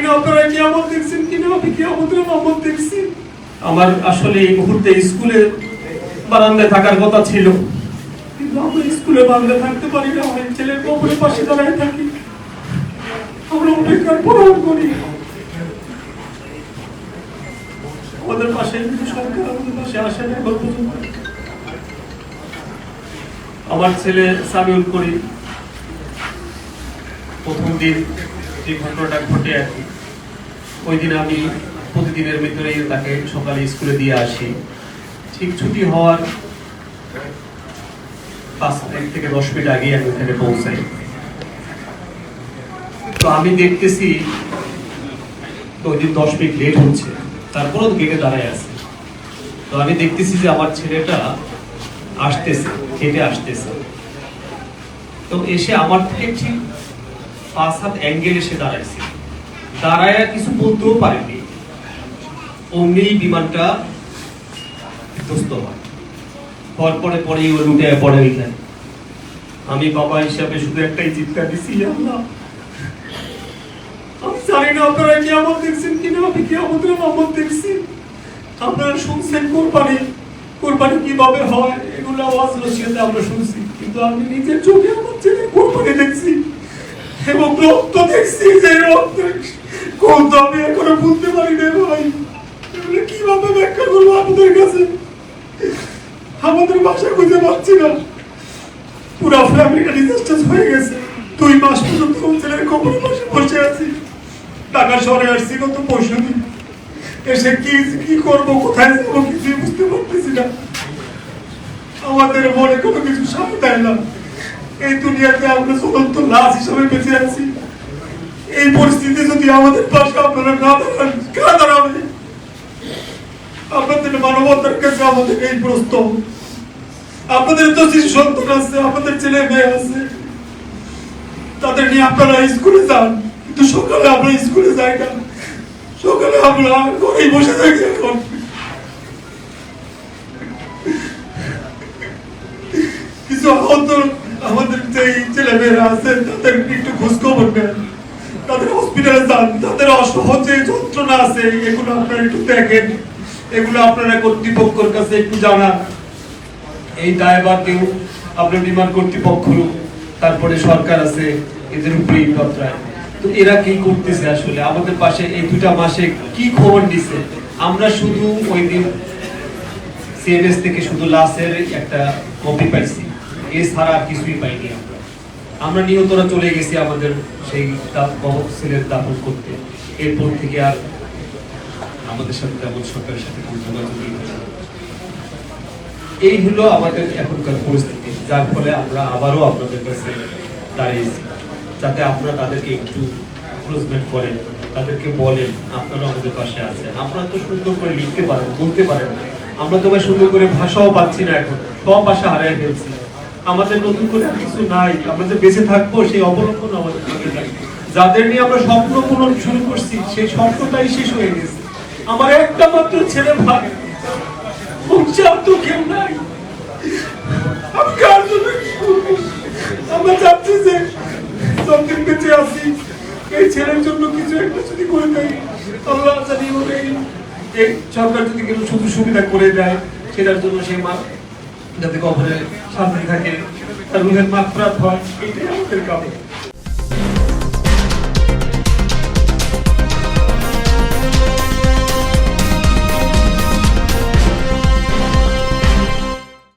জানি না আপনারা দেখছেন কিনা? আমি দেখছি আমার আসলে এই মুহূর্তে স্কুলে বারান্দায় থাকার কথা ছিল। কিন্তু আমরা স্কুলে বারান্দায় থাকতে পারি না অনেক ছেলের কবরের পাশে দাঁড়ায় থাকি। আমরা অপেক্ষার করি। আমাদের পাশে সরকার আমাদের পাশে আসে না এখন আমার ছেলে সামিউল করি প্রথম দিন যে ঘটনাটা ঘটে আর কি। ওই দিন আমি প্রতিদিনের ভিতরেই তাকে সকালে স্কুলে দিয়ে আসি। ঠিক ছুটি হওয়ার পাঁচ মিনিট থেকে দশ মিনিট আগে আমি ওখানে পৌঁছাই। তো আমি দেখতেছি ওই দিন দশ মিনিট লেট হচ্ছে, তারপরও গেটে দাঁড়ায় আছে। তো আমি দেখতেছি যে আমার ছেলেটা আসতেছে, হেঁটে আসতেছে। তো এসে আমার থেকে ঠিক পাঁচ হাত অ্যাঙ্গেল এসে দাঁড়াইছে। দাঁড়ায় কিছু বলতেও পারেনি অমনি বিমানটা বিধ্বস্ত হয়। হওয়ার পরে পরে ও লুটে পড়ে ওইখানে। আমি বাবা হিসাবে শুধু একটাই চিৎকার দিছি আল্লাহ, আমি জানি না আপনারা কি আমল দেখছেন কিনা, আমি কি আমাদের আমল দেখছি। আপনারা শুনছেন কোরবানি কোরবানি কীভাবে হয়? এগুলো আওয়াজ নসিহতে আমরা শুনছি, কিন্তু আমি নিজের চোখে আমার ছেলে কোরবানি দেখছি। এবং রক্ত দেখছি যে রক্ত কোন আমি এখনও বুঝতে পারি না ভাই। এগুলো কীভাবে ব্যাখ্যা করব আপনাদের কাছে? আমাদের ভাষা খুঁজে পাচ্ছি না। পুরো ফ্যামিলিটা ডিজাস্টার হয়ে গেছে। দুই মাস পর্যন্ত কোন ছেলের কবর পাশে বসে আছি। টাকা শহরে আসছি কত পরশু দিন। এসে কি কি করব, কোথায় যাব কিছুই বুঝতে পারতেছি না। আমাদের মনে কোনো কিছু সামনে দেয় না। এই দুনিয়াতে আমরা চলন্ত লাশ হিসাবে বেঁচে আছি। এই পরিস্থিতি যদি আমাদের পাশে আপনারা না দাঁড়ান কারা দাঁড়াবে আপনাদের মানবতার কাছে আমাদের এই প্রশ্ন। আপনাদের তো শিশু সন্তান আছে, আপনাদের ছেলে মেয়ে আছে। তাদের নিয়ে আপনারা স্কুলে যান, কিন্তু সকালে আমরা স্কুলে যাই না। সকালে আমরা ঘরেই বসে থাকি এখন। কিছু আহত আমাদের যে ছেলে মেয়েরা আছে, তাদের একটু খোঁজ যান তাদের অসহজ যন্ত্রণা আছে, এগুলো আপনারা একটু দেখেন। এগুলো আপনারা কর্তৃপক্ষের কাছে একটু জানান। এই আপনার বিমান কর্তৃপক্ষ তারপরে সরকার আছে, এদের পত্রায় তো এরা কি করতেছে আসলে? আমাদের পাশে এই দুটা মাসে কি খবর দিছে আমরা শুধু ওই দিন সিএনএস থেকে শুধু লাশের একটা কপি পাইছি। এছাড়া কিছুই পাইনি আমরা। আমরা নিহতরা চলে গেছি আমাদের সেই মহসিলের দাপন করতে। এরপর থেকে আর আমাদের সাথে তেমন সরকারের সাথে কোনো না। এই হলো আমাদের এখনকার পরিস্থিতি, যার ফলে আমরা আবারও আপনাদের কাছে দাঁড়িয়েছি। যাতে আপনারা তাদেরকে একটু ক্লোজমেন্ট করেন, তাদেরকে বলেন আপনারা আমাদের পাশে আছেন। আপনারা তো সুন্দর করে লিখতে পারেন, বলতে পারেন আমরা তো ভাই সুন্দর করে ভাষাও পাচ্ছি না এখন, সব ভাষা হারিয়ে ফেলছি। আমাদের নতুন করে কিছু নাই। আমরা যে বেঁচে থাকব, সেই অবলম্বন আমাদের যাদের নিয়ে আমরা স্বপ্ন পূরণ শুরু করছি, সেই স্বপ্নটাই শেষ হয়ে গেছে। আমার একটা মাত্র ছেলে ভাই তো কেউ নাই? আমরা চাচ্ছি যে যতদিন বেঁচে আছি, এই ছেলের জন্য কিছু একটা যদি করে দেয় আল্লাহ জানি এই সরকার যদি কিছু সুযোগ সুবিধা করে দেয়, সেটার জন্য সেই মা যাতে কবরে শান্তি থাকে তার রুহের মাত্রা হয় এটাই আমাদের কামনা।